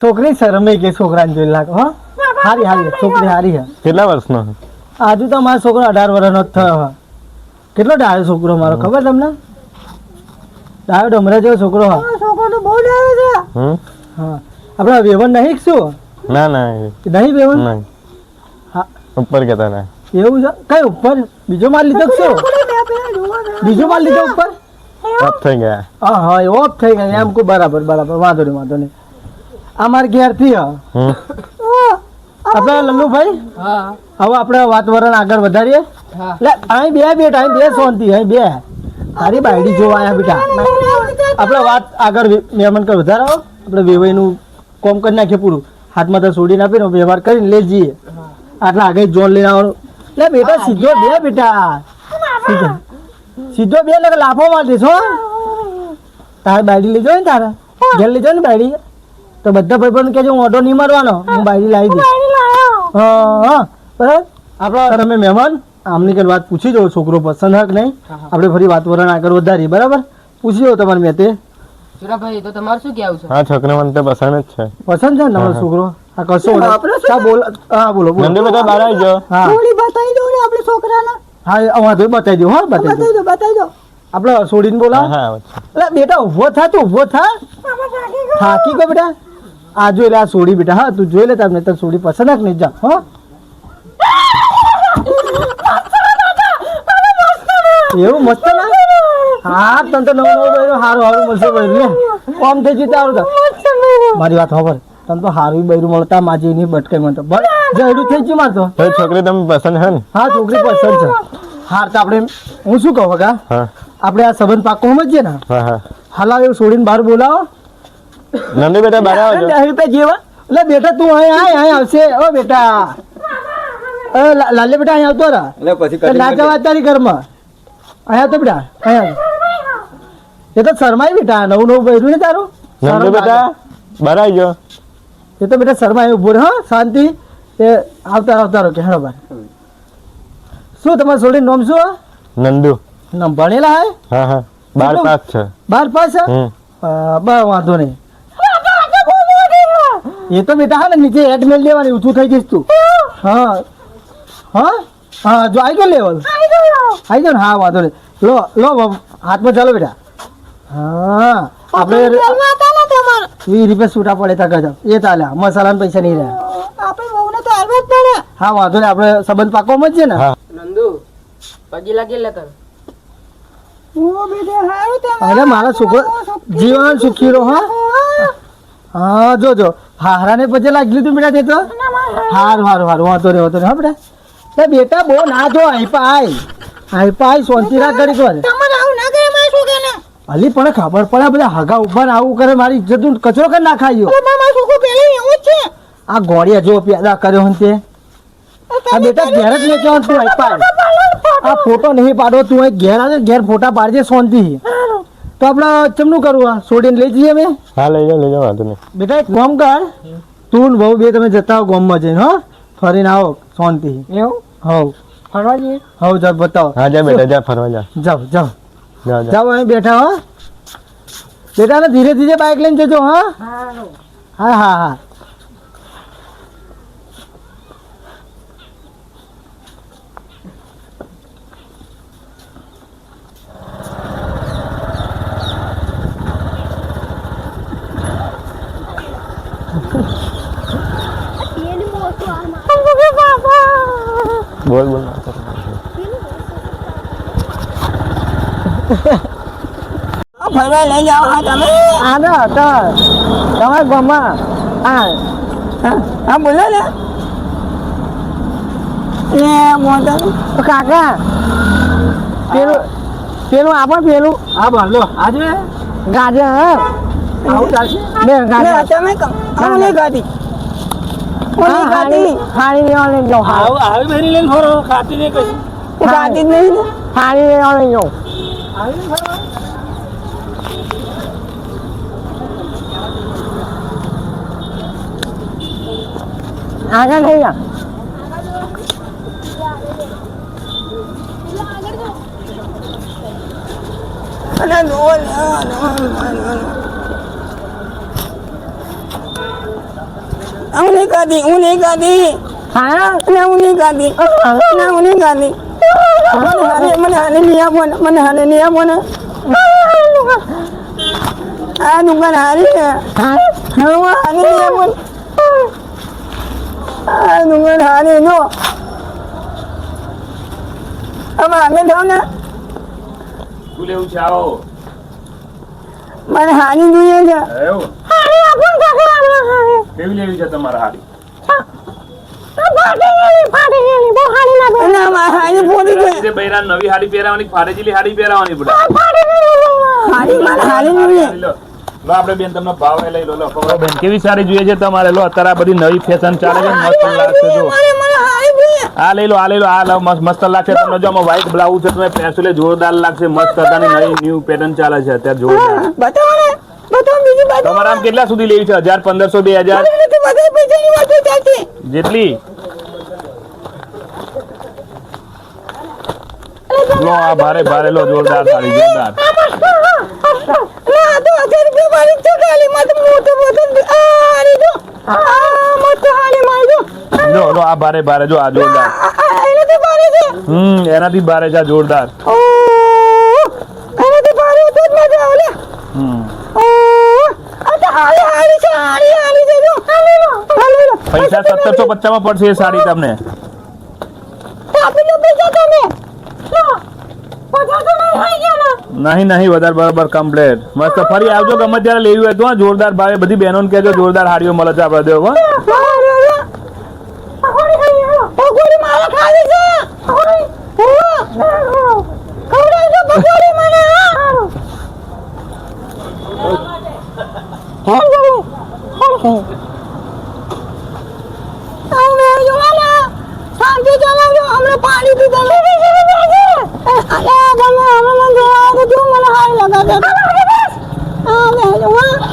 છોકરી શરમે કે છોકરાને જોઈ લાગે હો? હારી હારી છોકરી હારી હે કેટલા વર્ષનો? આજુ તો મારો છોકરો અઢાર વર્ષનો જ થયો હે કેટલો ડાયો છોકરો મારો ખબર તમને? ડાયો ડમરા જેવો છોકરો હા છોકરો તો બહુ ડાયો છે. હમ? હા. આપણે વેવન નહીં શું? ના ના નહીં વેવન નહીં. હા. ઉપર કહેતા ના. એવું છે? કઈ ઉપર? બીજો માલ લીધો શું? બીજો માલ લીધો ઉપર? ઓફ. થઈ ગયા. હા હા ઓફ થઈ ગયા. એમ કો બરાબર બરાબર. વાંધો નહીં વાંધો નહીં. આ ઘેરથી હા. આપણે લલ્લુભાઈ હવે આપણે વાતાવરણ આગળ વધારીએ. હા. લે અહીં બે બેટ અહીં બે શાંતિ અહીં બે. તારી બાયડી જોવા આયા બેટા. આપણે વાત આગળ મહેમાન કર વધારો. આપણે વેવાઈનું કોમ કરી નાખીએ પૂરું. હાથમાં તો છોડીને આપીને વ્યવહાર કરીને લઈ જઈએ. આટલા આગળ જોન લઈને આવવાનું. લે બેટા સીધો બે બેટા. સીધો. સીધો બે એટલે લાફો માર દેશો તારે બાયડી લઈ જાઓ ને તારા. ઘેર લઈ જાઓ ને બાયડી. તો બધા ભાઈબંધ કહેજો હું ઓટો નહીં મારવાનો હું બાયરી લાવી દઈશ. હા હા. બરાબર? આપણા તમે મહેમાન આમની કઈ વાત પૂછી દો છોકરો પસંદ હક નહીં. આપણે ફરી વાતાવરણ આગળ વધારીએ બરાબર? પૂછી દો તમારે મેં તે સુરાભાઈ તો તમારું શું કહેવું છે? હા છોકરી મને તો પસંદ જ છે. પસંદ છે ને તમારો છોકરો? હા કશો વાંધો હા બોલો બોલો બોલો. નંદુ બેટા બહાર આવી જાઓ હા બતાવી દઉં ને આપણે છોકરાને. હા એ વાંધો બતાવી દો હા બતાવી દો. બતાવી દો આપણે છોડીને. એટલે બેટા ઊભો થા તું ઊભો થા. થાકી ગયો બેટા? આ જોઈ લે આ સોડી બેટા હા તું જોઈ લે તમને તો સોડી પસંદ જ નહીં જા હો? એવું મસ્ત ના? હા તને તો નવો નવો બહેરો હારું સારું મળશે બૈરું લે. કોમ થઈ જશે તારું તો. મારી વાત ખબર તને તો હારું બૈરું મળતા માજી ની બટકાઈ મળતો બસ જયડું થઈ ગયું માર તો. તો એ છોકરી તમે પસંદ છે ને? હા છોકરી પસંદ છે. હાર તો આપણે હું શું કહું કા હા. આપણે આ સંબંધ પાકો સમજીએ ને? હા હા. હલાવ એવું છોડીને બહાર બોલાવો. નંદુ બેટા બહાર આવજો દસ રૂપિયા જેવા એટલે બેટા તું અહીં આય અહીં આવશે. ઓ બેટા. લાલે બેટા અહીં આવતો રા એટલે પછી ના જવા તારી ઘરમાં. અહીં આવતો બેટા અહીં એ તો શરમાય બેટા નવું નવું બહેરું ને તારું. નંદુ બેટા. બહાર આવી એ તો બેટા શરમાય ઊભો રહે શાંતિ. એ આવતા આવતા રહો કે હેડો બાર શું તમારે સોડી નામ શું નંદુ. નામ ભણેલા હે? હા હા. બાર? પાસ છે. બાર પાસ છે? બસ વાંધો નહીં. એ તો બેટા હા ને નીચે હેડ મેલ લેવાની ઊંચું થઈ જઈશ તું. હા. હા? હા જો આવી ગયો લેવલ? આવી ગયો. ને? હા વાંધો નહીં. લો લો હાથમાં ચાલો બેટા. હા. આપણે વીસ રૂપિયા છૂટા પડે તા ગજબ એ ચાલ્યા મસાલા પૈસા નહીં રહ્યા. આપણે બહુને તો હાલવા જ પડે. હા વાંધો નહીં. આપણે સંબંધ પાકો છે ને? નંદુ પગી લાગી લે કર ઓ બેટા હારું તે અરે મારા છોકરો જીવન સુખી રહો હા. હા જો જો. હારાને પછી લાગી તું બેટા તે તો? હારું હારું હારું વાંધો રે વાંધો રે હા બેટા. એ બેટા બહુ ના જો આઈપા આય આઈપા આય શાંતિ ના કરી કર તમારે આવું ના કરે મારા છોકરાને અલી પણ ખબર પડે બધા હગા ઊભા ને આવું કરે મારી ઇજ્જત કચરો કરી નાખાયો. અરે મારા છોકરો પહેલે એવું છે. આ ગોળિયા જો પેદા કર્યો હન તે. આ બેટા ઘેર જ લેતો તું આય. આ ફોટો નહીં પાડો તું ઘેર આવે ઘેર ફોટા પાડજે શાંતિ. તો આપણે ચમનું કરવું આ? છોડીને લઈ જઈએ અમે? હા લઈ જાઓ લઈ જાઓ વાંધો નહીં. બેટા એક કામ કર. તું ને બહુ બે તમે જતા આવો ગોમમાં જઈને હો? ફરીને આવો શાંતિ એવું? હોવ. ફરવા જઈએ? હોવ જાવ બતાવો. હા જા બેટા જા ફરવા જા. જાઓ જાઓ. જા જા જાઓ અહીં બેઠા હો. બેટા ને ધીરે ધીરે બાઇક લઈને જજો હા. હા હા હા. બોલ બોલ ફરવા લઈ જાઓ હા તમે? આ ને હતા તમારા ગામમાં? હા. હા બોલો ને. એ મોટો તો કાકા પેલું પેલું આપણ પેલું? હા ભરલો આજે ગાજર હા. આવું ચાલશે? બે ગાજર. તમે આવું નહીં ખાતી ઓલી ખાતી હારી લેવા લઈ જાઓ આવી બહેરી લઈને ફરો ખાતી નહીં કશું. ખાતી જ નહીં ને. લેવા લઈ જાઓ આગળ થઈ જા. અને નો નો નો નો. હું નહીં ખાતી હું? નહીં ખાતી હા ના હું નહીં ખાતી ના હું નહીં ખાતી મને હાને નહીં આપો મને હાને નહીં આપો ને. આ દુકાન હારી છે. હું? હાને નહીં આપો આ દુકાન હારી જો. હવે આગળ જાઓ ને. મને હાની જોઈએ છે. એવું કેવી લેવી છે. તમારે હાડી નવી હાડી પહેરાવાની હાડી પહેરાવાની લો. આપણે બેન તમને ભાવે લઈ લો લો બેન કેવી સારી જોઈએ છે તમારે? લો અત્યારે આ બધી નવી ફેશન ચાલે છે મસ્ત લાગશે જો આ લઈ લો આ લઈ લો આ લો મસ્ત મસ્ત લાગશે તમને. જો આમાં વ્હાઈટ બ્લાઉઝ છે તમે પહેરશો એટલે જોરદાર લાગશે. મસ્ત અત્યારની નવી ન્યુ પેટર્ન ચાલે છે અત્યારે જોરદાર. બતાવો તમારે આમ કેટલા સુધી લેવી છે? હજાર પંદરસો બે હજાર? જેટલી? લો આ ભારે ભારે લો જોરદાર સાડી જોરદાર. જો આ લો ભારે ભારે જો આ જોરદાર. હમ એનાથી ભારે છે જોરદાર ઓ એનાથી ભારે હતો જ મજા આવે લે હમ ઓ આ તો હારી હારી છે હારી હારી છે જો હાલી લો હાલી લો પૈસા સત્તરસો પચાસમાં પડશે એ સાડી તમને. નહીં નહીં વધારે બરાબર કમ્પ્લેટ મસ્ત ફરી આવજો ગમે ત્યારે લેવી હોય તો જોરદાર ભાવે. બધી બહેનોને કહેજો જોરદાર હાડીઓ મળે છે આપણે દેવ પકોડી મારે ખાવી છે પકોડી ખવડાવજો પકોડી મને શાંતિ ચલાવજો અમને પાણી પીધા અરે તમે અમે મને જોવા તું મને હાલ લગાડે હા બેજો હા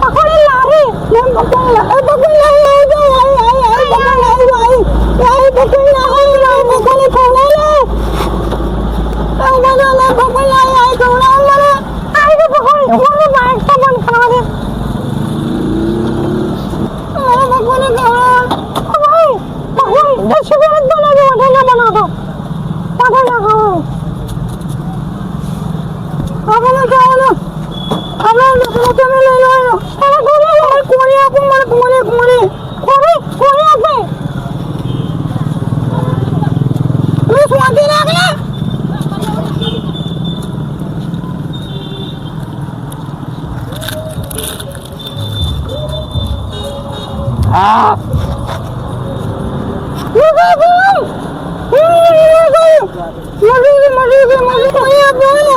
પકોડી લારી મેં પકોડી લારી પકોડી લારી આવી આવી આવી આવી આવી પકોડી લારી આવી પકોડી ખવડાવી આ બધા લે પકોડી લારી આવી ખવડાવ મને આવી તો પકોડી મને બાઈક તો બંધ કરવા દે આ પકોડી ખવડાવ ભાઈ પકોડી દસ રૂપિયા જ બનાવજો વધારે ના બનાવતો પકોડી ના ખવડાવ આપણે જવાનું આપણે તમે લઈ લો અરે કોને લે કોને આપો મને કોને કોને કોને કોને આપે તું સ્વાતિ રાખ લે હા મજા બોલ મજા મજા મજા કોને આપો ને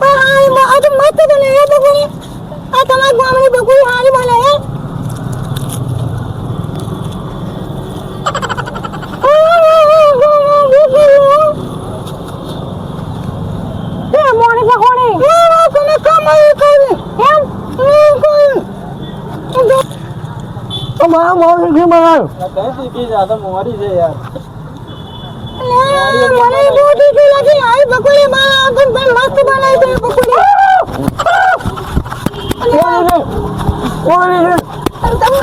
આ આ તો મસ્ત બને હે બકુડી આ તમારા ગામની બકુડી હારી બને હે મોણી પકોડી તમે કમાઈ કરી એમ કરી મારા મોર. છે બનાવ્યો મને દૂધી થી લાગી. આઈ બકુડી માં પણ પણ મસ્ત બનાવી દે બકુડી તમે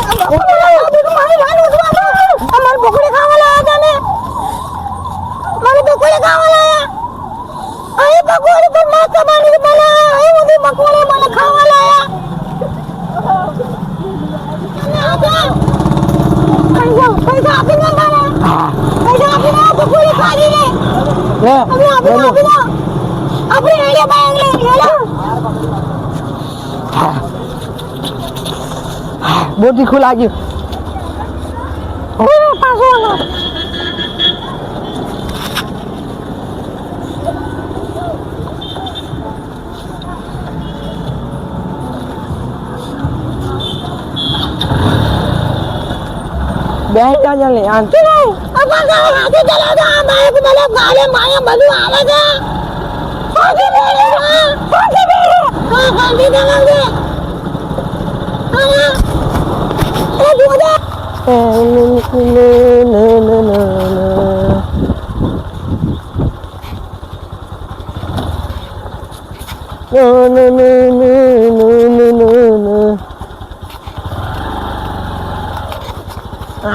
અમાર બકુડી ખાવા લાયા તમે મને બકુડી ખાવા લાયા. આઈ બકુડી પણ મસ્ત બની બના આઈ બધી બકુડી મને ખાવા લાયા. તમે આપો પૈસા પૈસા આપીને મને પૈસા આપીને આ બકુડી ખાધી લે આપણે આપણે આપણે આપણે એડિયા બાંગ લે હેલો બહુ તીખું લાગ્યું ઓય પાછો આવો. બેન જાજે લે આંટી નહીં અપા ગાય હાથે ચલા દા બાઈક મને ગાલે માયા બધું આવે છે હાથે બેરે હાથે બેરે હા ગાંધી ચલા દે હા એ જોડે આને ના બેન છે રે બોલી બોલી બોલી બોલી એ ઉઠે કે નહીં હાલ હું આ તો કરાય આને તો હું મારા કે આવ લઈ જાઓ આવ જાગી ને હા મન મુકી બાબા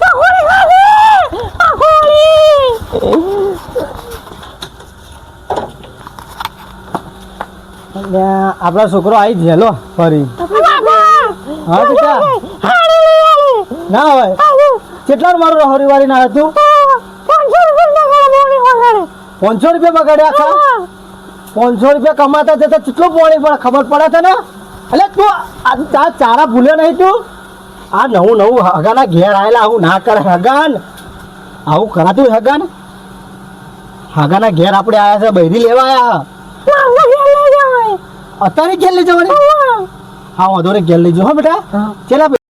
પકોડી ખાધી પકોડી આપણા છોકરો આવી જ હેલો ફરી હા બેટા ના હોય કેટલા મારું રહરી વાળી ના હતું? પાંચસો રૂપિયા બગાડ્યા આખા? પાંચસો રૂપિયા કમાતા જતા કેટલું પોણી પણ ખબર પડે છે ને એટલે તું આ ચારા ભૂલ્યો નહીં તું? આ નવું નવું હગાના ઘેર આવેલા આવું ના કરે હગાન. આવું કરાતું હગાન? હગાના ઘેર આપણે આવ્યા છે બૈરી લેવા આવ્યા અત્યારે ઘેર લઈ જવાની? હા. વાંધો ને ઘેર લઈ હા બેટા. ચલા